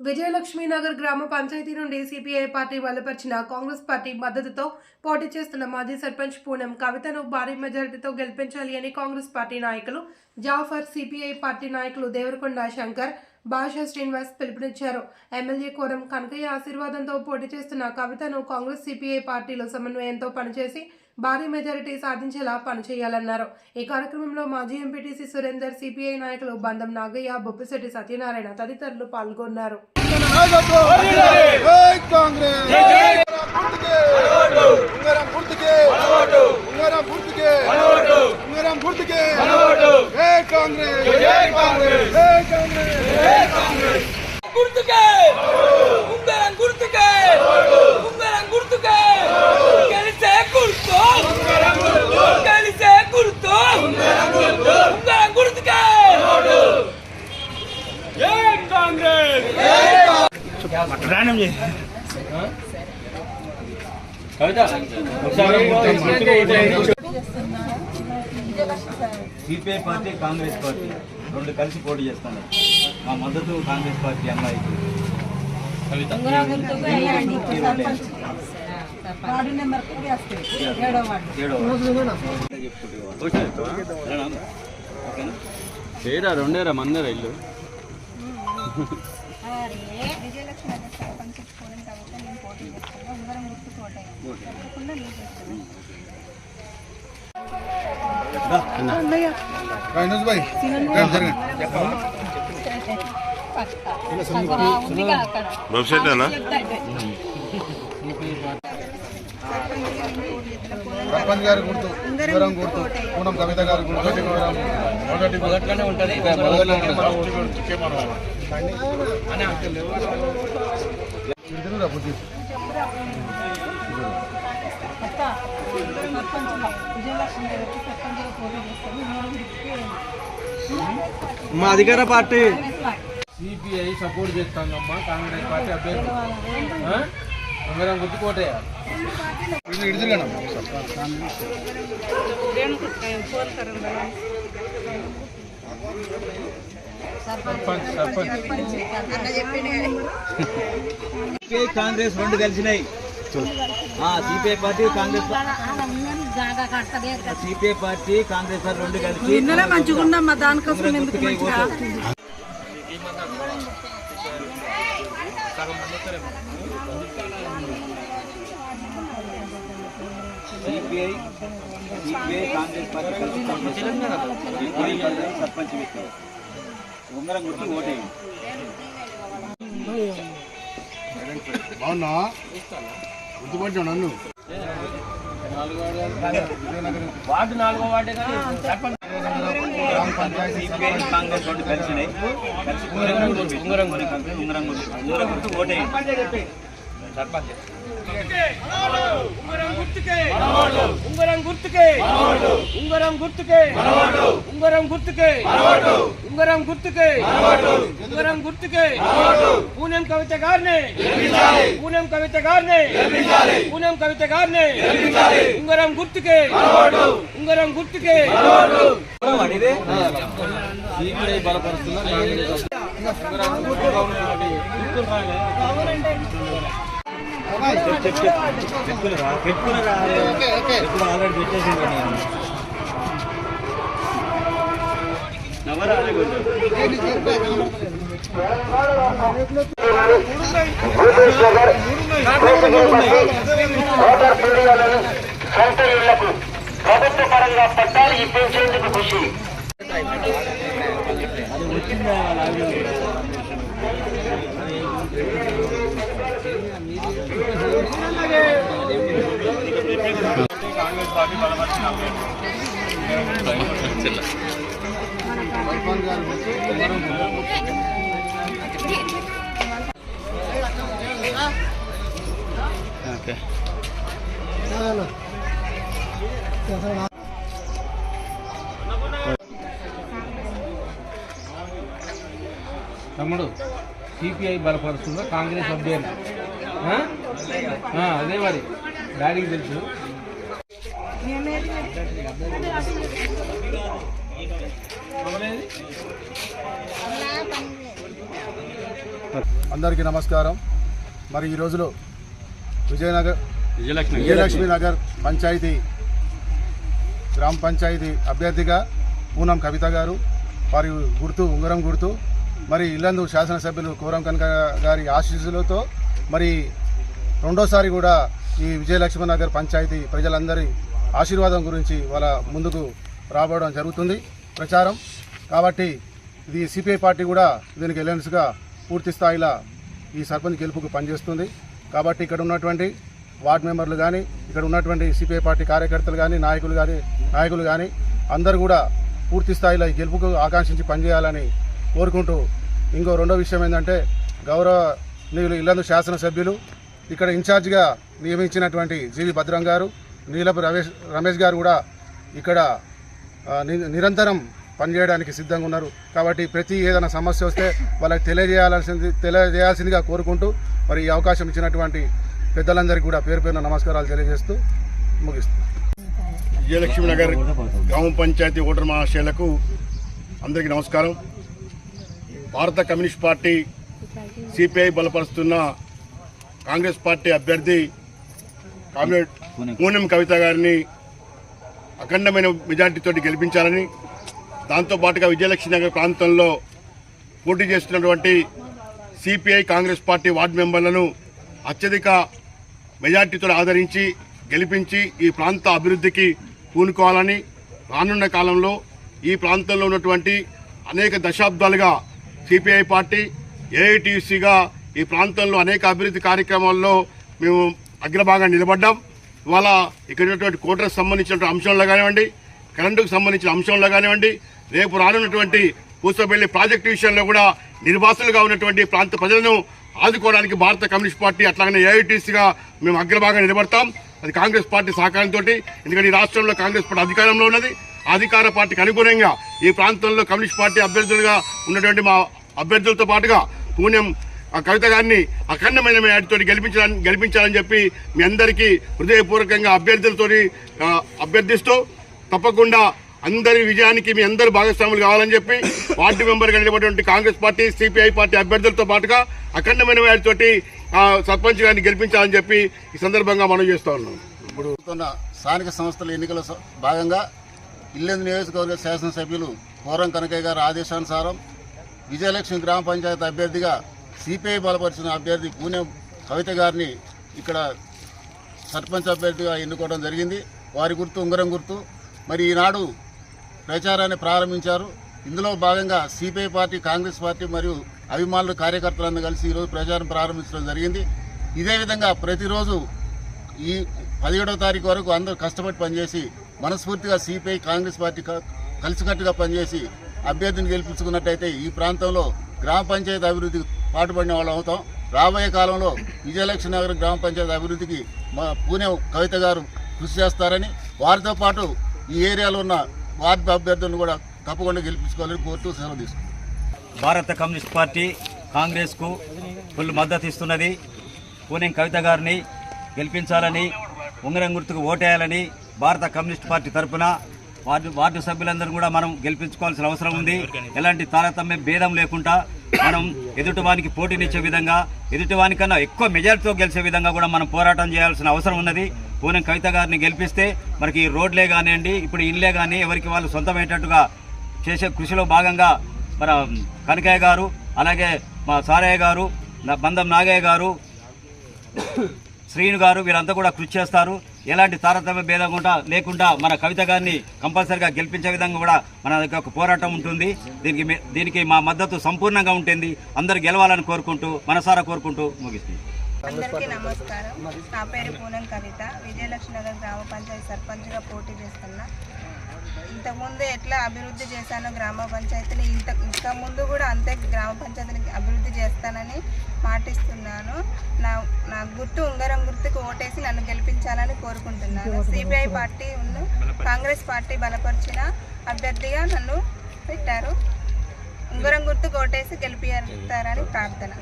విజయలక్ష్మీనగర్ గ్రామ పంచాయతీ నుండి CPI party బలపరిచిన కాంగ్రెస్ పార్టీ మద్దతుతో పోటీ చేస్తున్న మాజీ సర్పంచ్ పూనం కవితను భారీ మెజారిటీతో గెలిపించాలి అని కాంగ్రెస్ పార్టీ నాయకులు జాఫర్ సిపిఐ పార్టీ నాయకులు దేవరకొండ శంకర్ భాషా శ్రీనివాస్ పిలుపునిచ్చారు. ఎమ్మెల్యే కోరం కనకయ్య ఆశీర్వాదంతో పోటీ చేస్తున్న కవితను కాంగ్రెస్ సిపిఐ పార్టీలో సమన్వయంతో పనిచేసి భారీ మెజారిటీ సాధించేలా పనిచేయాలన్నారు. ఈ కార్యక్రమంలో మాజీ ఎంపీటీసీ సురేందర్ సిపిఐ నాయకులు బంధం నాగయ్య బొప్పిశెట్టి సత్యనారాయణ తదితరులు పాల్గొన్నారు కాంగ్రెస్ ఉంగరం గుర్తుకే ఉంగరం గుర్తుకే ఉంగరం గుర్తుకే జై కాంగ్రెస్ జై కాంగ్రెస్ జై కాంగ్రెస్ గుర్తుకే ఉంగరం గుర్తుకే ఉంగరం గుర్తుకే గెలిచే గుర్తు గెలిచే గుర్తు ఉంగరం గుర్తుకే జై Congress CPI party Congress party రెండు కలిసి పోటీ చేస్తున్నారు. మా మద్దతు కాంగ్రెస్ పార్టీ అమ్మాయికి. ఏరా రెండేరా మందేరా ఇల్లు విజయలక్ష్మి నగర్ సర్పంచ్ పోలిన కాబట్టి నేను పోటీ చేస్తాను ఉంగరం గుర్తు కోట జరగండి సర్పంచ్ గారి గుర్తు ఉంగరం గుర్తు పూనం కవిత గారి గుర్తు మొదటి మొదట్లోనే ఉంటుంది సర్పంచ్గా విజయలక్ష్మి గారికి సర్పంచ్గా పోటీ చేస్తాను మూడు మా అధికార పార్టీ. సిపిఐ సపోర్ట్ చేస్తానమ్మా కాంగ్రెస్ పార్టీ అభ్యర్థి. ఆ? ఉంగరం గుర్తు కోటేయాలి సర్పంచ్ సర్పంచ్. సిపిఐ కాంగ్రెస్ రెండు కలిసినాయి. CPI party Congress CPI party Congress party రెండు కలిసి నిన్ననే మంచిగా ఉండమ్మా దానికోసం ఎందుకు మంచిగా. సిపిఐ సిపిఐ కాంగ్రెస్ పార్టీ కలిసి సర్పంచ్ వ్యక్తి ఉంగరం గుర్తు ఓటేయండి బాగున్నా? గుర్తుపట్టావు నన్ను? వార్డు నాలుగో వార్డే కానీ గ్రామ పంచాయతీ కాంగ్రెస్ రెండు కలిసినాయి. కలిసి ఉంగరం గుర్తు ఉంగరం గుర్తు ఉంగరం గుర్తు ఓటేయండి సర్పంచ్. ఉంగరం గుర్తుకే. గుర్తుకే. ఉంగరం గుర్తుకే. ఉంగరం గుర్తుకే. ఉంగరం గుర్తుకే. ఉంగరం గుర్తుకే. పూనం కవిత గారిని. పూనం కవిత గారిని. పూనం కవిత గారిని. ఉంగరం గుర్తుకే. ఉంగరం గుర్తుకే. బలపరుస్తున్న పెట్టుకున్నారా పెట్టుకున్నారా ఎప్పుడు ఆల్రెడీ పెట్టేసింది నేను నవరా సొంత ఇళ్ళకు ప్రభుత్వ పరంగా పట్టాలు ఇప్పించేందుకు కృషి అది వచ్చిందా వాళ్ళ ఆవిడ సర్పంచ్ గారి గుర్తు ఉంగరం గుర్తు ఓకే తమ్ముడు సిపిఐ బలపరుస్తుందా? కాంగ్రెస్ అభ్యర్థి. అదే మరి. డాడీకి తెలుసు. అందరికీ నమస్కారం. మరి ఈ రోజులో విజయనగర్ విజయలక్ష్మి. విజయలక్ష్మి నగర్ పంచాయతీ గ్రామ పంచాయతీ అభ్యర్థిగా పూనం కవిత గారు వారి గుర్తు ఉంగరం గుర్తు మరి ఇల్లందు శాసనసభ్యులు కోరం కనక గారి ఆశీస్సులతో మరి రెండోసారి కూడా ఈ విజయలక్ష్మి నగర్ పంచాయతీ ప్రజలందరి ఆశీర్వాదం గురించి వాళ్ళ ముందుకు రాబోవడం జరుగుతుంది ప్రచారం. కాబట్టి ఇది సిపిఐ పార్టీ కూడా దీనికి ఎలయన్స్గా పూర్తి స్థాయిలో ఈ సర్పంచ్ గెలుపుకు పనిచేస్తుంది. కాబట్టి ఇక్కడ ఉన్నటువంటి వార్డు మెంబర్లు కానీ ఇక్కడ ఉన్నటువంటి సిపిఐ పార్టీ కార్యకర్తలు కానీ నాయకులు కానీ నాయకులు కానీ అందరూ కూడా పూర్తి స్థాయిలో ఈ గెలుపుకు ఆకాంక్షించి పనిచేయాలని కోరుకుంటూ ఇంకో రెండో విషయం ఏంటంటే గౌరవ నీళ్ళు ఇల్లందు శాసనసభ్యులు ఇక్కడ ఇన్ఛార్జిగా నియమించినటువంటి జీవి భద్రం గారు నీలపు రమేష్ రమేష్ గారు కూడా ఇక్కడ ని- నిరంతరం పనిచేయడానికి సిద్ధంగా ఉన్నారు. కాబట్టి ప్రతి ఏదైనా సమస్య వస్తే వాళ్ళకి తెలియజేయాల్సింది తెలియజేయాల్సిందిగా కోరుకుంటూ మరి ఈ అవకాశం ఇచ్చినటువంటి పెద్దలందరికీ కూడా పేరు పేరున నమస్కారాలు తెలియజేస్తూ ముగిస్తాను విజయలక్ష్మి నగర్ గ్రామ పంచాయతీ ఓటర్ మహాశయులకు అందరికీ నమస్కారం. భారత కమ్యూనిస్ట్ పార్టీ సిపిఐ బలపరుస్తున్న కాంగ్రెస్ పార్టీ అభ్యర్థి కామ్రేడ్ పూనం కవిత గారిని అఖండమైన మెజార్టీతో గెలిపించాలని దాంతోపాటుగా విజయలక్ష్మి నగర్ ప్రాంతంలో పోటీ చేస్తున్నటువంటి సిపిఐ కాంగ్రెస్ పార్టీ వార్డు మెంబర్లను అత్యధిక మెజార్టీతో ఆదరించి గెలిపించి ఈ ప్రాంత అభివృద్ధికి పూనుకోవాలని రానున్న కాలంలో ఈ ప్రాంతంలో ఉన్నటువంటి అనేక దశాబ్దాలుగా సిపిఐ పార్టీ ఏఐటీసీగా ఈ ప్రాంతంలో అనేక అభివృద్ధి కార్యక్రమాల్లో మేము అగ్రభాగం నిలబడ్డాం. ఇవాళ ఇక్కడ ఉన్నటువంటి కోటర్స్ సంబంధించిన అంశంలో కానివ్వండి కరెంటుకు సంబంధించిన అంశంలో కానివ్వండి రేపు రానున్నటువంటి పూసపల్లి ప్రాజెక్టు విషయంలో కూడా నిర్వాసులుగా ఉన్నటువంటి ప్రాంత ప్రజలను ఆదుకోవడానికి భారత కమ్యూనిస్ట్ పార్టీ అట్లాగనే ఏఐటీసీగా మేము అగ్రభాగంగా నిలబడతాం. అది కాంగ్రెస్ పార్టీ సహకారంతో ఎందుకంటే ఈ రాష్ట్రంలో కాంగ్రెస్ పార్టీ అధికారంలో ఉన్నది. అధికార పార్టీకి అనుగుణంగా ఈ ప్రాంతంలో కమ్యూనిస్ట్ పార్టీ అభ్యర్థులుగా ఉన్నటువంటి మా అభ్యర్థులతో పాటుగా పూణెం ఆ కవిత గారిని అఖండమైన మేడతో గెలిపించాలని గెలిపించాలని చెప్పి మీ అందరికీ హృదయపూర్వకంగా అభ్యర్థులతో అభ్యర్థిస్తూ తప్పకుండా అందరి విజయానికి మీ అందరు భాగస్వాములు కావాలని చెప్పి వార్డు మెంబర్గా నిలబడినటువంటి కాంగ్రెస్ పార్టీ సిపిఐ పార్టీ అభ్యర్థులతో పాటుగా అఖండమైన వాటితోటి సర్పంచ్ గారిని గెలిపించాలని చెప్పి ఈ సందర్భంగా మనం చేస్తూ ఉన్నాం. ఇప్పుడు స్థానిక సంస్థల ఎన్నికల భాగంగా ఇల్లెందు నియోజకవర్గ శాసనసభ్యులు కోరం కనకయ్య గారి ఆదేశానుసారం విజయలక్ష్మి గ్రామ పంచాయతీ అభ్యర్థిగా సిపిఐ బలపరిచిన అభ్యర్థి పూణె కవిత గారిని ఇక్కడ సర్పంచ్ అభ్యర్థిగా ఎన్నుకోవడం జరిగింది. వారి గుర్తు ఉంగరం గుర్తు. మరి ఈనాడు ప్రచారాన్ని ప్రారంభించారు. ఇందులో భాగంగా సిపిఐ పార్టీ కాంగ్రెస్ పార్టీ మరియు అభిమానులు కార్యకర్తలందరూ కలిసి ఈరోజు ప్రచారం ప్రారంభించడం జరిగింది. ఇదే విధంగా ప్రతిరోజు ఈ పదిహేడవ తారీఖు వరకు అందరూ కష్టపడి పనిచేసి మనస్ఫూర్తిగా సిపిఐ కాంగ్రెస్ పార్టీ కలిసికట్టుగా పనిచేసి అభ్యర్థిని గెలిపించుకున్నట్టయితే ఈ ప్రాంతంలో గ్రామ పంచాయతీ అభివృద్ధికి పాటుపడిన వాళ్ళం అవుతాం. రాబోయే కాలంలో విజయలక్ష్మి నగర్ గ్రామ పంచాయతీ అభివృద్ధికి మా పూణె కవిత గారు కృషి చేస్తారని వారితో పాటు ఈ ఏరియాలో ఉన్న వార్డు అభ్యర్థులను కూడా తప్పకుండా గెలిపించుకోవాలని కోరుతూ సెలవు తీసుకుంది భారత కమ్యూనిస్ట్ పార్టీ కాంగ్రెస్కు ఫుల్ మద్దతు ఇస్తున్నది. పూణెం కవిత గారిని గెలిపించాలని ఉంగరం గుర్తుకు ఓటేయాలని భారత కమ్యూనిస్ట్ పార్టీ తరఫున వార్డు వార్డు సభ్యులందరూ కూడా మనం గెలిపించుకోవాల్సిన అవసరం ఉంది. ఎలాంటి తారతమ్య భేదం లేకుండా మనం ఎదుటివానికి పోటీనిచ్చే విధంగా ఎదుటివానికన్నా ఎక్కువ మెజార్టీతో గెలిచే విధంగా కూడా మనం పోరాటం చేయాల్సిన అవసరం ఉన్నది. పూనం కవిత గారిని గెలిపిస్తే మనకి ఈ రోడ్లే కానివ్వండి ఇప్పుడు ఇల్లే కానీ ఎవరికి వాళ్ళు సొంతమయ్యేటట్టుగా చేసే కృషిలో భాగంగా మన కనకయ్య గారు అలాగే మా సారయ్య గారు బంధం బందం నాగయ్య గారు శ్రీను గారు వీరంతా కూడా కృషి చేస్తారు. ఎలాంటి తారతమ్య భేదం కూడా లేకుండా మన కవిత గారిని కంపల్సరిగా గెలిపించే విధంగా కూడా మన యొక్క పోరాటం ఉంటుంది. దీనికి దీనికి మా మద్దతు సంపూర్ణంగా ఉంటుంది. అందరు గెలవాలని కోరుకుంటూ మనసారా కోరుకుంటూ ముగిస్తుంది. అందరికీ నమస్కారం. నా పేరు పూనం కవిత. విజయలక్ష్మి నగర్ గ్రామ పంచాయతీ సర్పంచ్గా పోటీ చేస్తున్నా. ఇంతకుముందు ఎట్లా అభివృద్ధి చేశానో గ్రామ పంచాయతీని ఇంత ఇంకా ముందు కూడా అంతే గ్రామ పంచాయతీని అభివృద్ధి చేస్తానని మాటిస్తున్నాను. నా నా గుర్తు ఉంగరం గుర్తుకు ఓటేసి నన్ను గెలిపించాలని కోరుకుంటున్నాను. సిపిఐ పార్టీ ఉన్న కాంగ్రెస్ పార్టీ బలపరిచిన అభ్యర్థిగా నన్ను పెట్టారు. ఉంగరం గుర్తుకు ఓటేసి గెలిపిస్తారని ప్రార్థన.